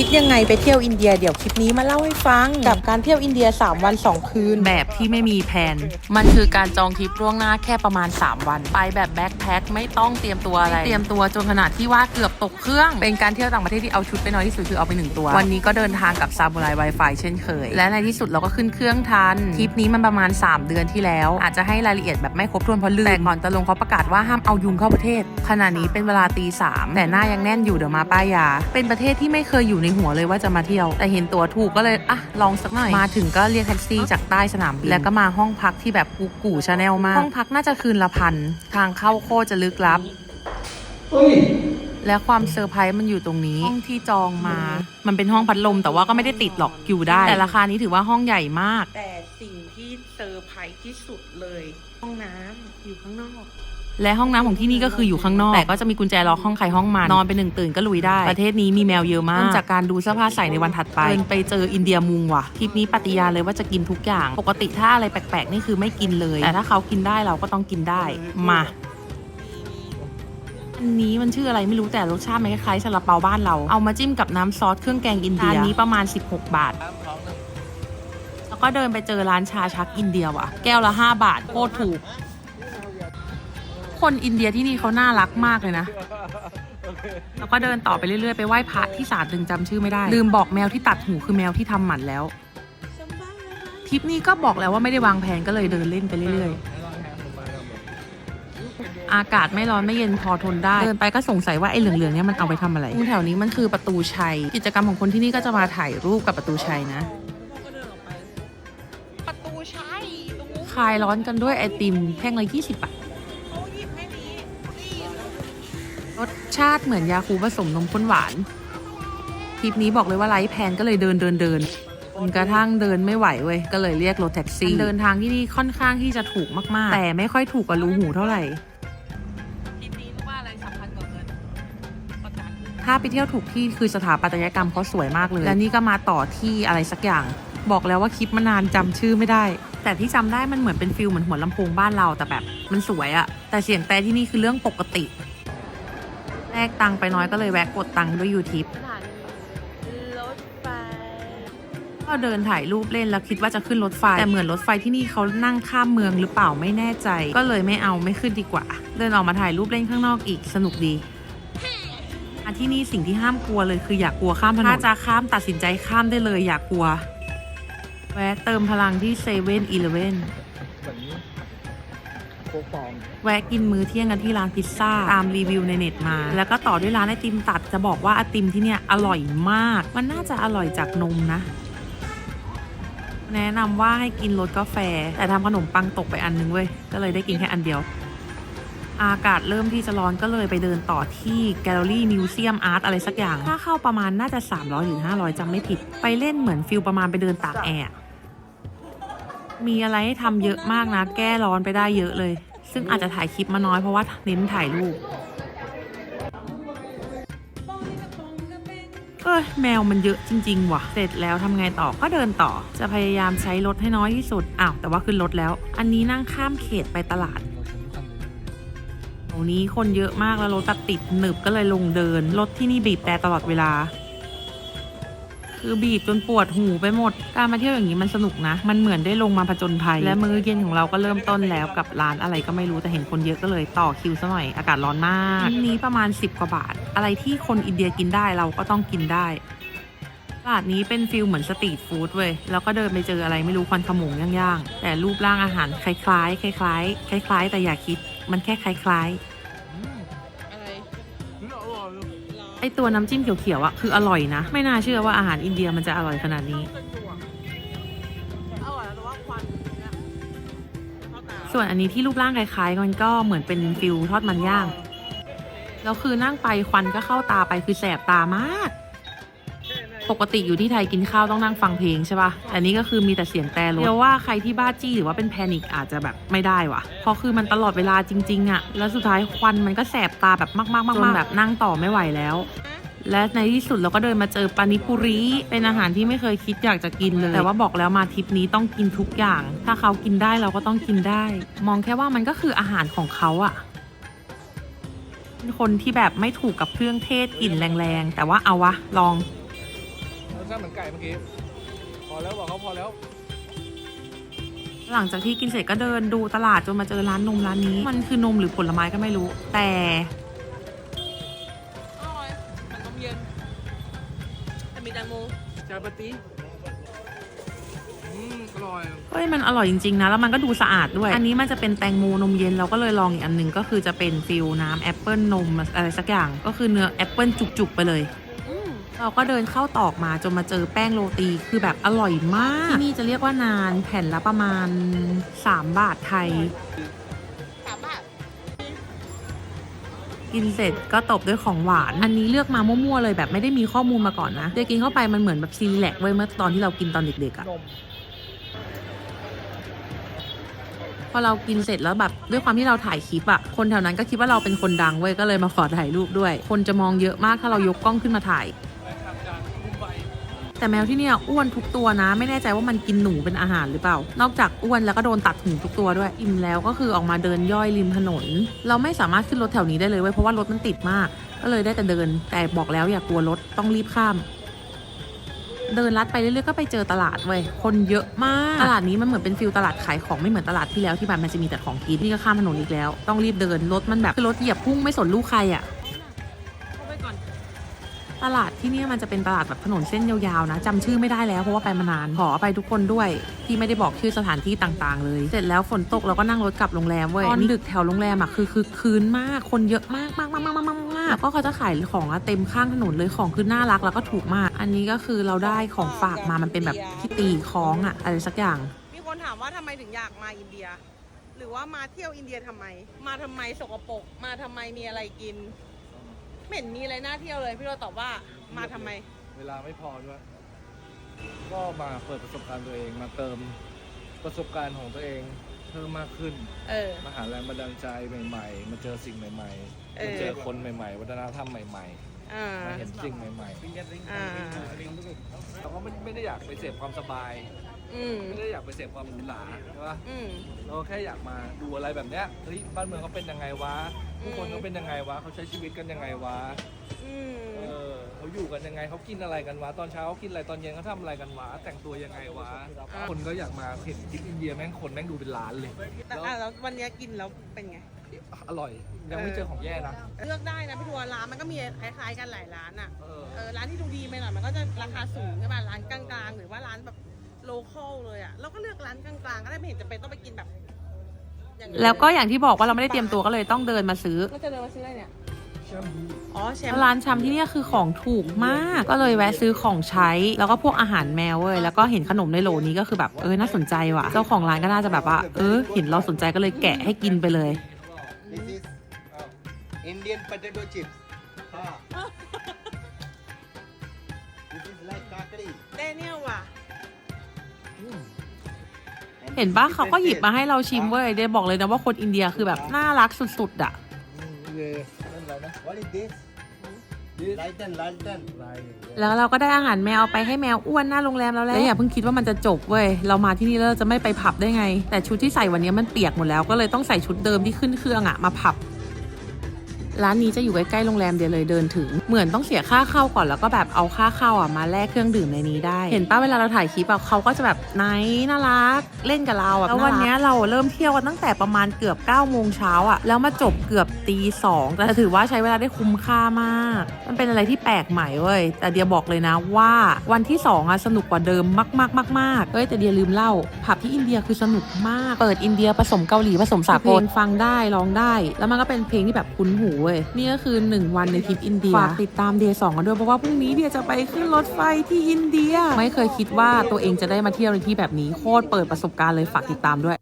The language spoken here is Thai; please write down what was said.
คิดยังไงไปเที่ยวอินเดียเดี๋ยวคลิปนี้มาเล่าให้ฟัง กับการเที่ยวอินเดีย 3 วัน 2 คืน แบบที่ไม่มีแผน มันคือการจองทริปล่วงหน้าแค่ประมาณ 3 วัน ไปแบบแบ็คแพ็คไม่ต้องเตรียมตัวอะไร เตรียมตัวจนขนาดที่ว่าเกือบตกเครื่อง เป็นการเที่ยวต่างประเทศที่เอาชุดไปน้อยที่สุดคือเอาไปหนึ่งตัว วันนี้ก็เดินทางกับซามูไร Wi-Fi เช่นเคย และในที่สุดเราก็ขึ้นเครื่องทันทริปนี้มันประมาณ 3 เดือนที่แล้ว อาจจะให้รายละเอียดแบบไม่ครบถ้วนเพราะลืมแต่ก่อนจะลงเขาประกาศว่าห้ามเอายุงเข้าประเทศขณะนี้เป็นเวลาตีสามแต่หน้ายังแน่นอยู่เดี๋ยวมาป้ายยา เป็นประเทศที่ไม่เคยอยู่ในหัวเลยว่าจะมาเที่ยว แต่เห็นตัวถูกก็เลยอะลองสักหน่อย มาถึงก็เรียกแท็กซี่จากใต้สนามบินแล้วก็มาห้องพักที่แบบกูกูชาแนลมาก ห้องพักน่าจะคืนละพัน ทางเข้าโคตรจะลึกลับและความเซอร์ไพรส์มันอยู่ตรงนี้ ห้องที่จองมา มันเป็นห้องพัดลมแต่ว่าก็ไม่ได้ติดหรอกอยู่ได้ แต่ราคานี้ถือว่าห้องใหญ่มาก แต่สิ่งที่เซอร์ไพรส์ที่สุดเลย ห้องน้ำอยู่ข้างนอก และห้องน้ำของที่นี่ก็คืออยู่ข้างนอก แต่ก็จะมีกุญแจล็อกห้องใครห้องมัน นอนเป็นหนึ่งตื่นก็ลุยได้ ประเทศนี้มีแมวเยอะมากจากการดูเสื้อผ้าใส่ในวันถัดไปเดินไปเจออินเดียมุงว่ะทริปนี้ปฏิญาณเลยว่าจะกินทุกอย่าง ปกติถ้าอะไรแปลกๆนี่คือไม่กินเลย แต่ถ้าเขากินได้เราก็ต้องกินได้มาอันนี้มันชื่ออะไรไม่รู้แต่รสชาติมันคล้ายๆซาลาเปาบ้านเรา เอามาจิ้มกับน้ำซอสเครื่องแกงอินเดียอันนี้ประมาณ 16 บาท แล้วก็เดินไปเจอร้านชาชักอินเดียว่ะ แก้วละ 5 บาทโคตรถูก คนอินเดียที่นี่เขาน่ารักมากเลยนะ แล้วก็เดินต่อไปเรื่อยๆ ไปไหว้พระที่ศาลดึงจำชื่อไม่ได้ ลืมบอกแมวที่ตัดหูคือแมวที่ทำหมันแล้ว ทริปนี้ก็บอกแล้วว่าไม่ได้วางแผนก็เลยเดินเล่นไปเรื่อยๆ อากาศไม่ร้อนไม่เย็นพอทนได้ เดินไปก็สงสัยว่าไอ้เหลืองๆเนี่ยมันเอาไปทำอะไรตรงแถวนี้มันคือประตูชัย กิจกรรมของคนที่นี่ก็จะมาถ่ายรูปกับประตูชัยนะประตูใช่ตรงนู้นคลายร้อนกันด้วยไอติมแท่งละ20บาท รสชาติเหมือนยาคูผสมนมข้นหวานทริปนี้บอกเลยว่าไลฟ์แพนก็เลยเดินเดินเดินจนกระทั่งเดินไม่ไหวเว้ยก็เลยเรียกรถแท็กซี่ เดินทางที่นี่ค่อนข้างที่จะถูกมากๆ แต่ไม่ค่อยถูกกับรูหูเท่าไหร่ทริปนี้รู้ว่าอะไรสำคัญกว่าเงินประกันถ้าไปเที่ยวถูกที่คือสถาปัตยกรรมเขาสวยมากเลย และนี่ก็มาต่อที่อะไรสักอย่าง บอกแล้วว่าคลิปมานานจำชื่อไม่ได้ แต่ที่จำได้มันเหมือนเป็นฟิลเหมือนหัวลำโพงบ้านเราแต่แบบมันสวยอะแต่เสียงแต่ที่นี่คือเรื่องปกติ แลกตังค์ไปน้อยก็เลยแวะกดตังค์ด้วยยูทิปสถานีรถไฟ ก็เดินถ่ายรูปเล่นแล้วคิดว่าจะขึ้นรถไฟ แต่เหมือนรถไฟที่นี่เขานั่งข้ามเมืองหรือเปล่าไม่แน่ใจ ก็เลยไม่เอาไม่ขึ้นดีกว่า เดินออกมาถ่ายรูปเล่นข้างนอกอีกสนุกดีมาที่นี่สิ่งที่ห้ามกลัวเลยคืออย่ากกลัวข้ามถนนถ้าจะข้ามตัดสินใจข้ามได้เลยอย่ากกลัว แวะเติมพลังที่เซเว่นอีเลเว่นเหมือนโคกฟอง แวะกินมื้อเที่ยงกันที่ร้านพิซซ่าตามรีวิวในเน็ตมา แล้วก็ต่อด้วยร้านไอติมตัดจะบอกว่าไอติมที่เนี่ยอร่อยมาก มันน่าจะอร่อยจากนมนะแนะนำว่าให้กินรสกาแฟ แต่ทำขนมปังตกไปอันนึงเว้ย ก็เลยได้กินแค่อันเดียว อากาศเริ่มที่จะร้อนก็เลยไปเดินต่อที่แกลเลอรี่มิวเซียมอาร์ตอะไรสักอย่าง ถ้าเข้าประมาณน่าจะ 300 หรือ 500จำไม่ผิด ไปเล่นเหมือนฟิลประมาณไปเดินตากแอร์มีอะไรให้ทำเยอะมากนะ แก้ร้อนไปได้เยอะเลย ซึ่งอาจจะถ่ายคลิปมาน้อยเพราะว่าเน้นถ่ายรูปเอ้ยแมวมันเยอะจริง ๆ ว่ะ เสร็จแล้วทำไงต่อก็เดินต่อ จะพยายามใช้รถให้น้อยที่สุด อ้าว แต่ว่าขึ้นรถแล้ว อันนี้นั่งข้ามเขตไปตลาดตรงนี้คนเยอะมากแล้วรถติดหนึบก็เลยลงเดิน รถที่นี่บีบแต่ตลอดเวลา คือบีบจนปวดหูไปหมด การมาเที่ยวอย่างนี้มันสนุกนะ มันเหมือนได้ลงมาผจญภัย และมื้อเย็นของเราก็เริ่มต้นแล้วกับร้านอะไรก็ไม่รู้แต่เห็นคนเยอะก็เลยต่อคิวซะหน่อยอากาศร้อนมากที่นี้ประมาณ 10กว่าบาท อะไรที่คนอินเดียกินได้เราก็ต้องกินได้ตลาดนี้เป็นฟิลเหมือนสตรีทฟู้ดเว้ย แล้วก็เดินไปเจออะไรไม่รู้ควันขมงย่างๆ แต่รูปร่างอาหารคล้ายๆ คล้ายๆ คล้ายๆ แต่อย่าคิด มันแค่คล้ายๆ ตัวน้ำจิ้มเขียวๆอะคืออร่อยนะ ไม่น่าเชื่อว่าอาหารอินเดียมันจะอร่อยขนาดนี้อร่อยแต่ว่าควันเนี่ยเข้าตาส่วนอันนี้ที่รูปร่างคล้ายๆมันก็เหมือนเป็นฟิลทอดมันย่าง แล้วคือนั่งไปควันก็เข้าตาไปคือแสบตามาก ปกติอยู่ที่ไทยกินข้าวต้องนั่งฟังเพลงใช่ปะ่ะแต่นี่ก็คือมีแต่เสียงแต่รถเดี๋ยวว่าใครที่บ้าจี้หรือว่าเป็นแพนิคอาจจะแบบไม่ได้วะเพราะคือมันตลอดเวลาจริงๆอะ่ะ แล้วสุดท้ายควันมันก็แสบตาแบบมากๆๆจนแบบนั่งต่อไม่ไหวแล้ว และในที่สุดเราก็เดินมาเจอปานิปุริ เป็นอาหารที่ไม่เคยคิดอยากจะกินเลย แต่ว่าบอกแล้วมาทริปนี้ต้องกินทุกอย่าง ถ้าเขากินได้เราก็ต้องกินได้ มองแค่ว่ามันก็คืออาหารของเขาอะเป็นคนที่แบบไม่ถูกกับเครื่องเทศกลิ่นแรงๆ แต่ว่าเอาวะลอง สชาติเหมือนไก่เมื่อกี้ พอแล้วบอกเขาพอแล้ว หลังจากที่กินเสร็จก็เดินดูตลาดจนมาเจอร้านนมร้านนี้ มันคือนมหรือผลไม้ก็ไม่รู้ แต่อร่อยเหมือนนมเย็นแต่มีแตงโมจาปาตีอืมอร่อย เฮ้ยมันอร่อยจริงๆนะ แล้วมันก็ดูสะอาดด้วย อันนี้มันจะเป็นแตงโมนมเย็นเราก็เลยลองอีกอันหนึ่งก็คือจะเป็นฟิลน้ำแอปเปิลนมอะไรสักอย่าง ก็คือเนื้อแอปเปิลจุกๆไปเลยอืม เราก็เดินเข้าตอกมาจนมาเจอแป้งโรตีคือแบบอร่อยมาก ที่นี่จะเรียกว่านานแผ่นละประมาณ 3 บาทไทย กินเสร็จก็ตบด้วยของหวาน อันนี้เลือกมามั่วๆเลยแบบไม่ได้มีข้อมูลมาก่อนนะเดี๋ยวกินเข้าไปมันเหมือนแบบซีแลกเว้ยเมื่อตอนที่เรากินตอนเด็กๆอะนมพอเรากินเสร็จแล้วแบบด้วยความที่เราถ่ายคลิปอะคนแถวนั้นก็คิดว่าเราเป็นคนดังเว้ยก็เลยมาขอถ่ายรูปด้วย คนจะมองเยอะมากถ้าเรายกกล้องขึ้นมาถ่าย แต่แมวที่เนี่ยอ้วนทุกตัวนะ ไม่แน่ใจว่ามันกินหนูเป็นอาหารหรือเปล่า นอกจากอ้วนแล้วก็โดนตัดหูทุกตัวด้วย อิ่มแล้วก็คือออกมาเดินย่อยริมถนน เราไม่สามารถขึ้นรถแถวนี้ได้เลยเว้ยเพราะว่ารถมันติดมาก ก็เลยได้แต่เดิน แต่บอกแล้วอย่ากลัวรถต้องรีบข้ามเดินลัดไปเรื่อยๆก็ไปเจอตลาดเว้ย คนเยอะมาก ตลาดนี้มันเหมือนเป็นฟิลตลาดขายของไม่เหมือนตลาดที่แล้วที่แบบมันจะมีแต่ของกินนี่ก็ข้ามถนนอีกแล้ว ต้องรีบเดินรถมันแบบคือรถเหยียบพุ่งไม่สนลูกใครอะเข้าไปก่อน ตลาดที่นี่มันจะเป็นตลาดแบบถนนเส้นยาวๆนะจำชื่อไม่ได้แล้วเพราะว่าไปมานานขอไปทุกคนด้วยที่ไม่ได้บอกชื่อสถานที่ต่างๆ เลย เสร็จแล้วฝนตกเราก็นั่งรถกลับโรงแรมเว้ยตอนดึกแถวโรงแรมอะคือคือคืนมากคนเยอะมากมากมากมากมากมากมากก็เขาจะขายของอะเต็มข้างถนนเลยของคือน่ารักแล้วก็ถูกมาก อันนี้ก็คือเราได้ของฝากมามันเป็นแบบที่ตีคล้องอะอะไรสักอย่าง มีคนถามว่าทำไมถึงอยากมาอินเดีย หรือว่ามาเที่ยวอินเดียทำไม มาทำไมสกปรกมาทำไมมีอะไรกิน ไม่เห็นมีอะไรน่าเที่ยวเลย พี่เราตอบว่ามาทำไม เวลาไม่พอด้วย ก็มาเปิดประสบการณ์ตัวเองมาเติมประสบการณ์ของตัวเองเพิ่มมากขึ้น เออ มาหาแรงบันดาลใจใหม่ ๆ มาเจอสิ่งใหม่ๆเออ มาเจอคนใหม่ๆ วัฒนธรรมใหม่อ่า ๆ มาเห็นสิ่งใหม่อ่าๆเราก็ไม่ไม่ได้อยากไปเสพความสบาย อืมไม่ได้อยากไปเสพความหรูหราใช่ปะอืม เราแค่อยากมาดูอะไรแบบเนี้ยเฮ้ยบ้านเมืองเขาเป็นยังไงวะผู้คนเขาเป็นยังไงวะเขาใช้ชีวิตกันยังไงวะอืม เออเขาอยู่กันยังไงเขากินอะไรกันวะตอนเช้าเขากินอะไรตอนเย็นเขาทำอะไรกันวะแต่งตัวยังไงวะคนก็อยากมาเห็นทริปอินเดียแม่งคนแม่งดูเป็นล้านเลยแต่แล้วอะแล้ววันเนี้ยกินแล้วเป็นไง อร่อยยังไม่เจอของแย่นะ เลือกได้นะพี่ทัวร์ร้านมันก็มีคล้ายๆกันหลายร้านอะ เออ เออร้านที่ดูดีไปหน่อยมันก็จะราคาสูงใช่ป่ะร้านกลางๆ หรือว่าร้านแบบ โลคอลเลยอะเราก็เลือกร้านกลางๆก็ได้ไม่เห็นจะเป็นต้องไปกินแบบอย่างอื่นแล้วก็อย่างที่บอกว่าเราไม่ได้เตรียมตัวก็เลยต้องเดินมาซื้อก็จะเดินมาซื้ออะไรเนี่ยแชมพูอ๋อแชมป์ร้านชำที่เนี่ยคือของถูกมาก ก็เลยแวะซื้อของใช้ แล้วก็พวกอาหารแมวเว้ย แล้วก็เห็นขนมในโหลนี้ก็คือแบบเออน่าสนใจว่ะ เจ้าของร้านก็น่าจะแบบว่า เออ เห็นเราสนใจก็เลยแกะให้กินไปเลย This is uh, Indian potato chips. Ha. this is like kakadi. เดเนียลว่ะ And เห็น this ปะ is เขาก็หยิบมา different ให้เราชิมเว้ยเดยวบอกเลยนะว่าคนอินเดียคือแบบน่ารักสุดๆอะเย่นั่นอะไรนะ taste. What is this? This Lighten, lighten. ลายแล้วเราก็ได้อาหารแมวเอาไปให้แมวอ้วนหน้าโรงแรมแล้วแหละแล้วอย่าเพิ่งคิดว่ามันจะจบเว้ย เรามาที่นี่แล้วเราจะไม่ไปผับได้ไง แต่ชุดที่ใส่วันนี้มันเปียกหมดแล้วก็เลยต้องใส่ชุดเดิมที่ขึ้นเครื่องอะมาผับ ร้านนี้จะอยู่ใกล้ๆโรงแรมเดียวเลยเดินถึง เหมือนต้องเสียค่าเข้าก่อนแล้วก็แบบเอาค่าเข้าอะมาแลกเครื่องดื่มในนี้ได้ เห็นป้าเวลาเราถ่ายคลิปอะเขาก็จะแบบไนท์น่ารักเล่นกับเราอะแล้ววันเนี้ยเราเริ่มเที่ยวกันตั้งแต่ประมาณเกือบ9ก้าโมงเช้าอะแล้วมาจบเกือบตีสองแต่ถือว่าใช้เวลาได้คุ้มค่ามาก มันเป็นอะไรที่แปลกใหม่เว้ยแต่เดียบอกเลยนะว่าวันที่สองอะสนุกกว่าเดิมมากๆมากๆเฮ้ยแต่เดียลืมเล่าผับที่อินเดียคือสนุกมากเปิดอินเดียผสมเกาหลีผสมสากลฟังได้ร้องได้ แล้วมันก็เป็นเพลงที่แบบคุ้นหูเว้ย นี่ก็คือหนึ่งวันในทริปอินเดีย ฝากติดตามเดียสองกันด้วย เพราะว่าพรุ่งนี้เดียจะไปขึ้นรถไฟที่อินเดีย ไม่เคยคิดว่าตัวเองจะได้มาเที่ยวในที่แบบนี้ โคตรเปิดประสบการณ์เลยฝากติดตามด้วย